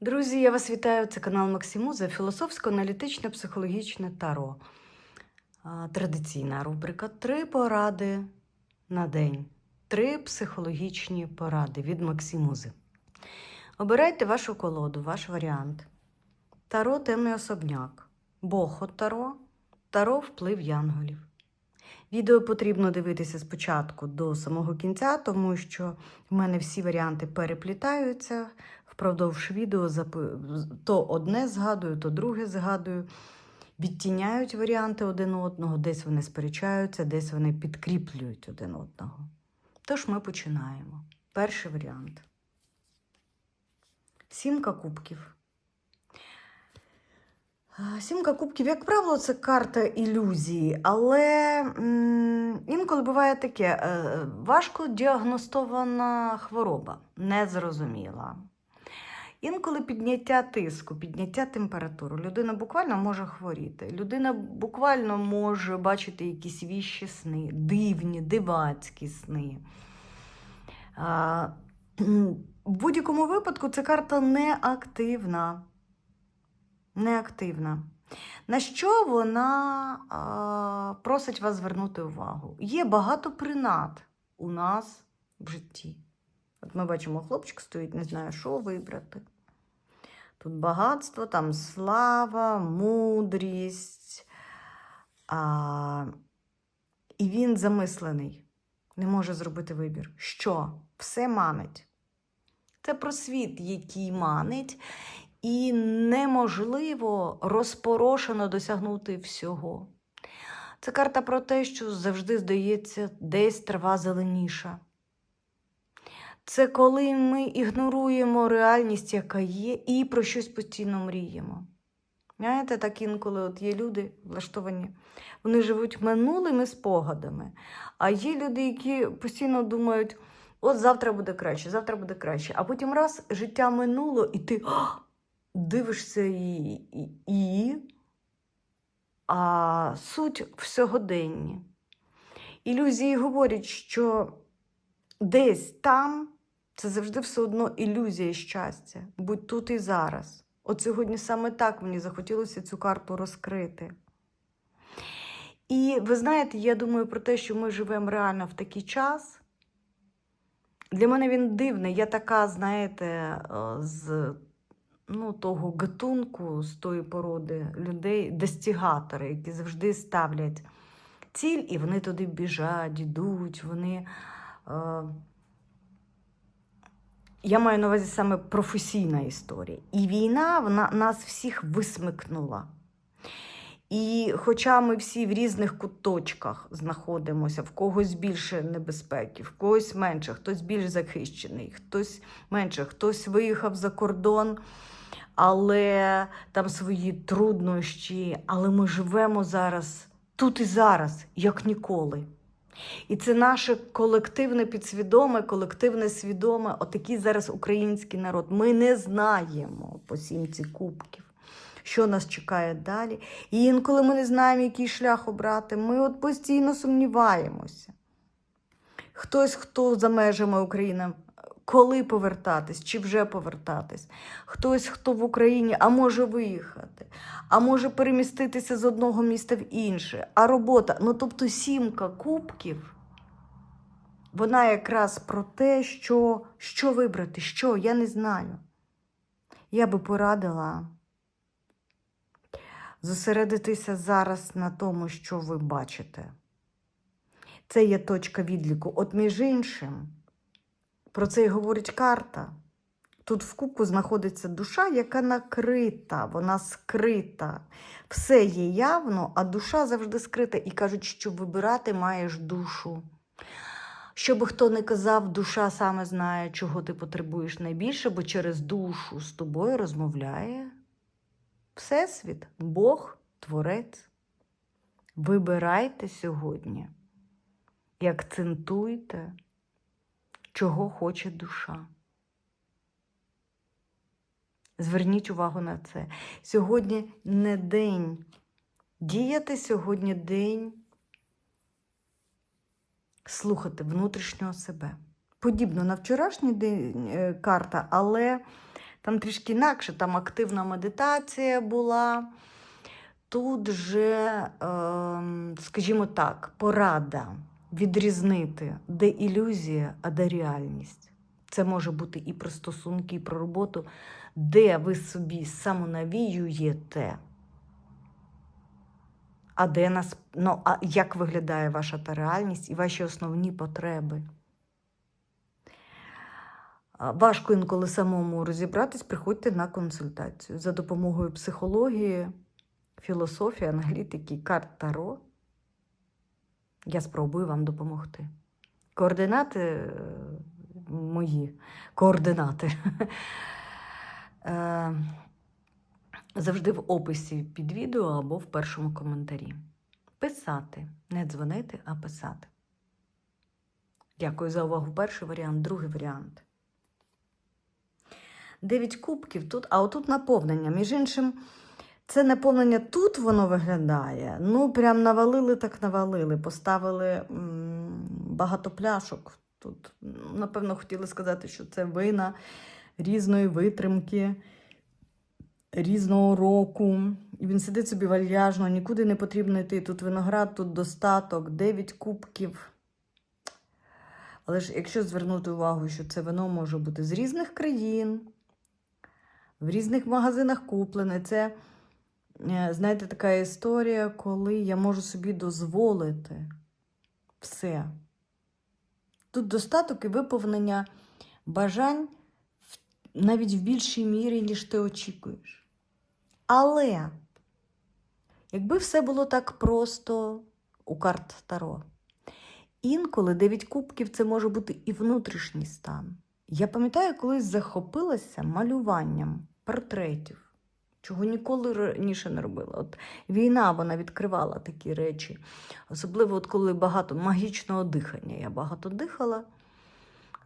Друзі, я вас вітаю. Це канал Максимуза, філософсько-аналітичне психологічне таро. Традиційна рубрика Три поради на день. Три психологічні поради від Максимузи. Обирайте вашу колоду, ваш варіант. Таро темний особняк. Бохо таро, таро вплив янголів. Відео потрібно дивитися спочатку до самого кінця, тому що в мене всі варіанти переплітаються. Впродовж відео то одне згадую, то друге згадую. Відтіняють варіанти один одного, десь вони сперечаються, десь вони підкріплюють один одного. Тож ми починаємо. Перший варіант. Сімка кубків. Сімка кубків, як правило, це карта ілюзії, але інколи буває таке: е, важко діагностована хвороба, незрозуміла. Інколи підняття тиску, підняття температури. Людина буквально може хворіти. Людина буквально може бачити якісь віщі сни, дивні, дивацькі сни. А, в будь-якому випадку ця карта неактивна. Неактивна. На що вона а, просить вас звернути увагу? Є багато принад у нас в житті. От ми бачимо, хлопчик стоїть, не знає, що вибрати. Тут багатство, там слава, мудрість. А, і він замислений, не може зробити вибір. Що? Все манить. Це про світ, який манить, і неможливо розпорошено досягнути всього. Це карта про те, що завжди здається, десь трава зеленіша. Це коли ми ігноруємо реальність, яка є, і про щось постійно мріємо. Знаєте, так інколи от є люди влаштовані, вони живуть минулими спогадами, а є люди, які постійно думають, от завтра буде краще, завтра буде краще. А потім раз життя минуло, і ти дивишся і, і, і а суть в сьогоденні. Ілюзії говорять, що десь там це завжди все одно ілюзія щастя, будь тут і зараз. От сьогодні саме так мені захотілося цю карту розкрити. І ви знаєте, я думаю про те, що ми живемо реально в такий час. Для мене він дивний. Я така, знаєте, е, з ну, того гатунку, з тої породи людей, достігатори, які завжди ставлять ціль, і вони туди біжать, йдуть, вони. Е, я маю на увазі саме професійна історія. І війна вона нас всіх висмикнула. І хоча ми всі в різних куточках знаходимося, в когось більше небезпеки, в когось менше, хтось більш захищений, хтось менше, хтось виїхав за кордон, але там свої труднощі, але ми живемо зараз тут і зараз, як ніколи. І це наше колективне підсвідоме, колективне свідоме, отакий зараз український народ. Ми не знаємо по сімці кубків, що нас чекає далі. І інколи ми не знаємо, який шлях обрати. Ми от постійно сумніваємося. Хтось, хто за межами України, коли повертатись, чи вже повертатись, хтось, хто в Україні, а може виїхати, а може переміститися з одного міста в інше, а робота. Ну, тобто сімка кубків, вона якраз про те, що, що вибрати, що, я не знаю. Я би порадила зосередитися зараз на тому, що ви бачите. Це є точка відліку. От між іншим, про це і говорить карта. Тут в кубку знаходиться душа, яка накрита, вона скрита. Все є явно, а душа завжди скрита. І кажуть, що вибирати маєш душу. Що би хто не казав, душа саме знає, чого ти потребуєш найбільше, бо через душу з тобою розмовляє Всесвіт, Бог, Творець. Вибирайте сьогодні і акцентуйте, чого хоче душа. Зверніть увагу на це. Сьогодні не день. Діяти сьогодні день слухати внутрішнього себе. Подібно на вчорашній день е, карта, але Там трішки інакше, там активна медитація була. Тут же, ем, скажімо так, порада відрізнити, де ілюзія, а де реальність. Це може бути і про стосунки, і про роботу, де ви собі самонавіюєте. А де нас, ну, а як виглядає ваша та реальність і ваші основні потреби? Важко інколи самому розібратись, приходьте на консультацію за допомогою психології, філософії, аналітики, карт Таро. Я спробую вам допомогти. Координати е, мої координати. Е, Завжди в описі під відео або в першому коментарі. Писати, не дзвонити, а писати. Дякую за увагу. Перший варіант, другий варіант. Дев'ять кубків тут, а отут наповнення. Між іншим, це наповнення тут воно виглядає. Ну, прям навалили, так навалили. Поставили багато пляшок. Тут, напевно, хотіли сказати, що це вина різної витримки, різного року. І він сидить собі вальяжно, нікуди не потрібно йти. Тут виноград, тут достаток, 9 кубків. Але ж якщо звернути увагу, що це вино може бути з різних країн, в різних магазинах куплене, це, знаєте, така історія, коли я можу собі дозволити все. Тут достаток і виповнення бажань навіть в більшій мірі, ніж ти очікуєш. Але якби все було так просто у карт Таро, інколи 9 кубків це може бути і внутрішній стан. Я пам'ятаю, колись захопилася малюванням портретів, чого ніколи раніше не робила. От війна вона відкривала такі речі. Особливо, от коли багато магічного дихання. Я багато дихала,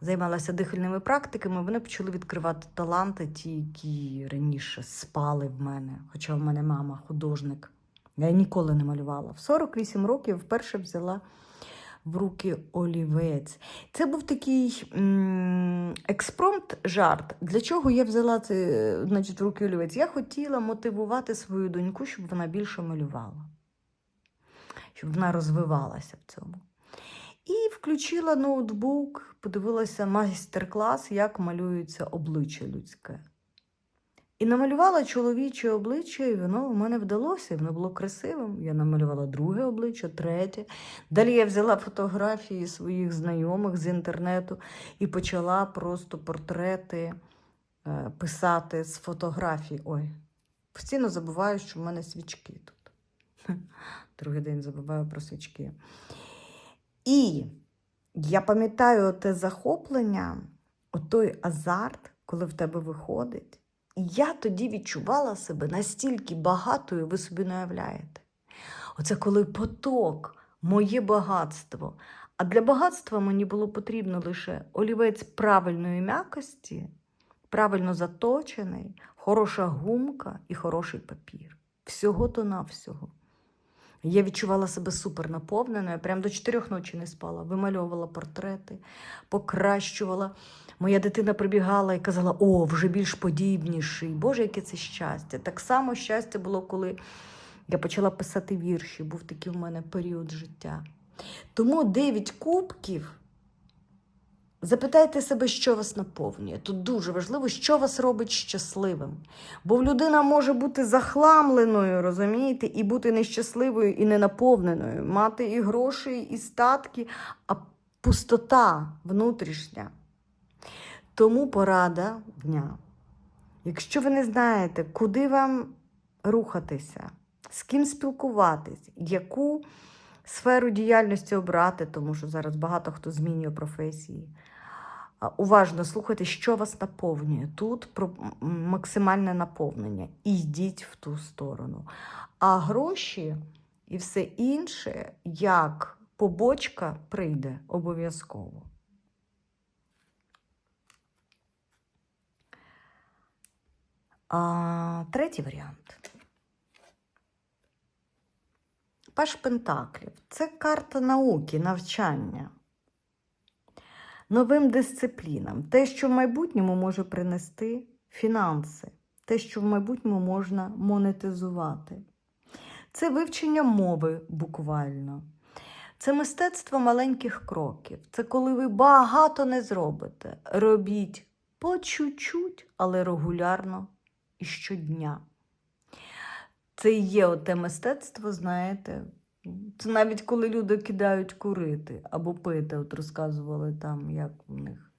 займалася дихальними практиками, вони почали відкривати таланти, ті, які раніше спали в мене. Хоча в мене мама художник. Я ніколи не малювала. В 48 років вперше взяла в руки олівець. Це був такий м, експромт жарт. Для чого я взяла це, значить, в руки олівець? Я хотіла мотивувати свою доньку, щоб вона більше малювала, щоб вона розвивалася в цьому. І включила ноутбук, подивилася майстер-клас, як малюється обличчя людське. І намалювала чоловіче обличчя, і воно в мене вдалося, і воно було красивим. Я намалювала друге обличчя, третє. Далі я взяла фотографії своїх знайомих з інтернету і почала просто портрети е, писати з фотографій. Ой, постійно забуваю, що в мене свічки тут. Другий день забуваю про свічки. І я пам'ятаю те захоплення, той азарт, коли в тебе виходить. Я тоді відчувала себе настільки багатою, ви собі не уявляєте. Оце коли поток, моє багатство. А для багатства мені було потрібно лише олівець правильної м'якості, правильно заточений, хороша гумка і хороший папір. Всього то навсього. Я відчувала себе супер наповненою, прям до чотирьох ночі не спала, вимальовувала портрети, покращувала. Моя дитина прибігала і казала: о, вже більш подібніший. Боже, яке це щастя. Так само щастя було, коли я почала писати вірші, був такий в мене період життя. Тому дев'ять кубків. Запитайте себе, що вас наповнює. Тут дуже важливо, що вас робить щасливим. Бо людина може бути захламленою, розумієте, і бути нещасливою і ненаповненою, мати і гроші, і статки, а пустота внутрішня. Тому порада дня. Якщо ви не знаєте, куди вам рухатися, з ким спілкуватись, яку сферу діяльності обрати, тому що зараз багато хто змінює професії. Уважно слухайте, що вас наповнює. Тут про максимальне наповнення. І йдіть в ту сторону. А гроші і все інше, як побочка, прийде обов'язково. А, третій варіант. Паш Пентаклів це карта науки, навчання, новим дисциплінам. Те, що в майбутньому може принести фінанси, те, що в майбутньому можна монетизувати. Це вивчення мови буквально. Це мистецтво маленьких кроків. Це коли ви багато не зробите. Робіть по чуть-чуть, але регулярно і щодня. Це є те мистецтво, знаєте. Це навіть коли люди кидають курити або пити, от розказували там, як у них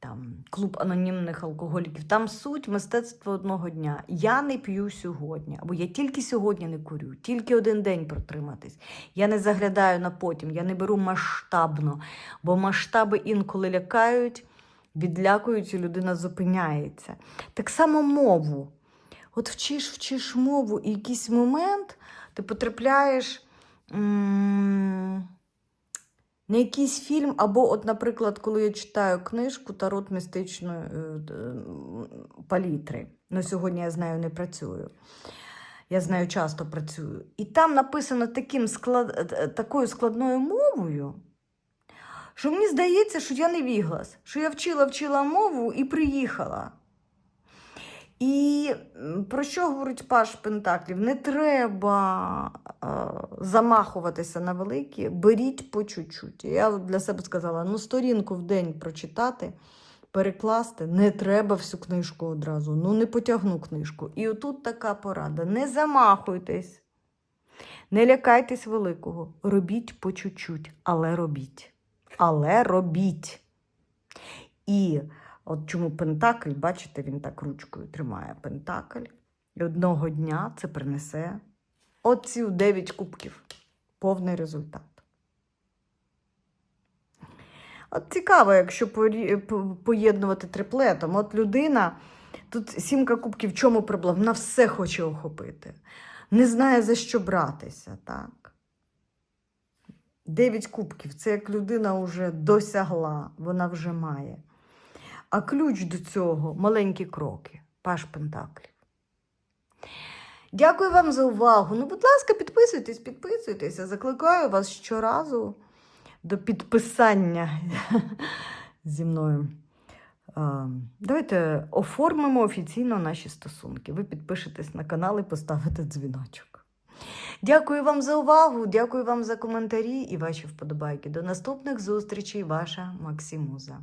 там клуб анонімних алкоголіків. Там суть мистецтва одного дня. Я не п'ю сьогодні, або я тільки сьогодні не курю, тільки один день протриматись. Я не заглядаю на потім, я не беру масштабно, бо масштаби інколи лякають, відлякують, і людина зупиняється. Так само мову. От вчиш, вчиш мову, і якийсь момент ти потрапляєш на якийсь фільм, або, от, наприклад, коли я читаю книжку Тарот містичної е, палітри. Ну, сьогодні я з нею не працюю. Я з нею часто працюю. І там написано таким склад... е, такою складною мовою, що мені здається, що я не віглас, що я вчила, вчила мову і приїхала. І про що говорить Паш Пентаклів? Не треба е, замахуватися на великі, беріть по чуть-чуть. Я для себе сказала: ну, сторінку в день прочитати, перекласти, не треба всю книжку одразу. Ну, не потягну книжку. І отут така порада: не замахуйтесь, не лякайтесь великого. Робіть по чуть-чуть, але робіть. Але робіть. І От чому Пентакль, бачите, він так ручкою тримає Пентакль. І одного дня це принесе оці 9 кубків. Повний результат. От цікаво, якщо поєднувати триплетом. От людина, тут сімка кубків, в чому проблема? Вона все хоче охопити. Не знає, за що братися, так? Дев'ять кубків це як людина вже досягла, вона вже має. А ключ до цього маленькі кроки. Паш Пентаклів. Дякую вам за увагу. Ну, будь ласка, підписуйтесь, підписуйтеся. Закликаю вас щоразу до підписання зі мною. Давайте оформимо офіційно наші стосунки. Ви підпишетесь на канал і поставите дзвіночок. Дякую вам за увагу, дякую вам за коментарі і ваші вподобайки. До наступних зустрічей, ваша Максимуза.